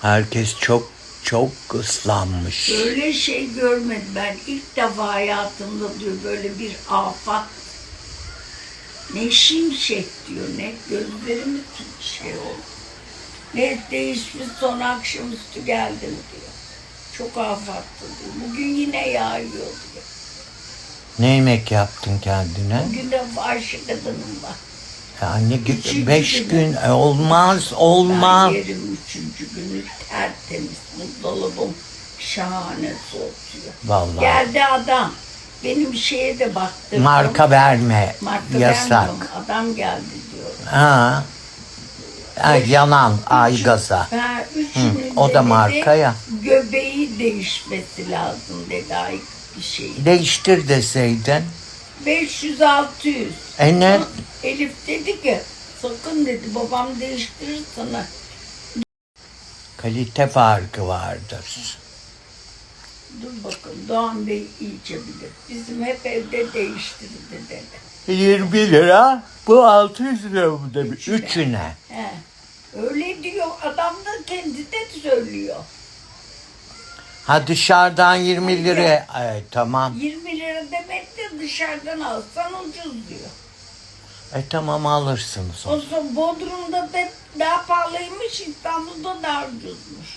Herkes çok çok ıslanmış. Böyle şey görmedim ben. ilk defa hayatımda diyor böyle bir afat. Ne şimşek diyor, ne gözlerimi şey oldu. Ne değişmiş son akşamüstü geldim diyor. Çok afattı diyor. Bugün yine yağıyor diyor. Ne yemek yaptın kendine? Bugün de başı kadınım var. Yani Üçüncü beş günü. gün e, olmaz olmaz. Ben yerim üçüncü günü tertemiz. Dolabım şahane soğutuyor. Vallahi. Geldi adam. Benim şeye de baktım. Marka verme Marka yasak. vermiyorum. Adam geldi diyor. Ha. ha yanan aygaza. Ha, üçünün o da marka ya. Göbeği değişmesi lazım dedi ay bir şey. Değiştir deseydin. 500-600. E ne? Elif dedi ki sakın dedi babam değiştirir sana. Kalite farkı vardır. Dur bakalım Doğan Bey iyice bilir. Bizim hep evde değiştirildi dedi. 20 lira. Bu 600 lira mı demiş? Üçüne. Üçüne. He. Öyle diyor. Adam da. Ha dışarıdan 20 lira. E, tamam. 20 lira demek de dışarıdan alsan ucuz diyor. E tamam alırsınız O onu. zaman Bodrum'da da daha pahalıymış, İstanbul'da daha ucuzmuş.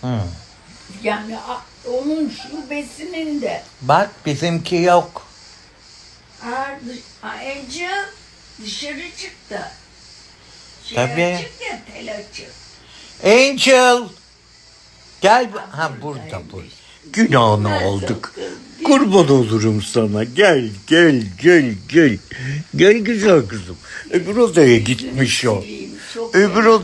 Hı. Yani a- onun şubesinin de. Bak bizimki yok. Ha, dış- dışarı çıktı. Şey Tabii. açık ya, tel açık. Angel. Gel. Ha burada bu. Günahını Nerede olduk. Kurban olurum sana. Gel gel gel gel. Gel güzel kızım. Öbür odaya gitmiş o. Öbür odaya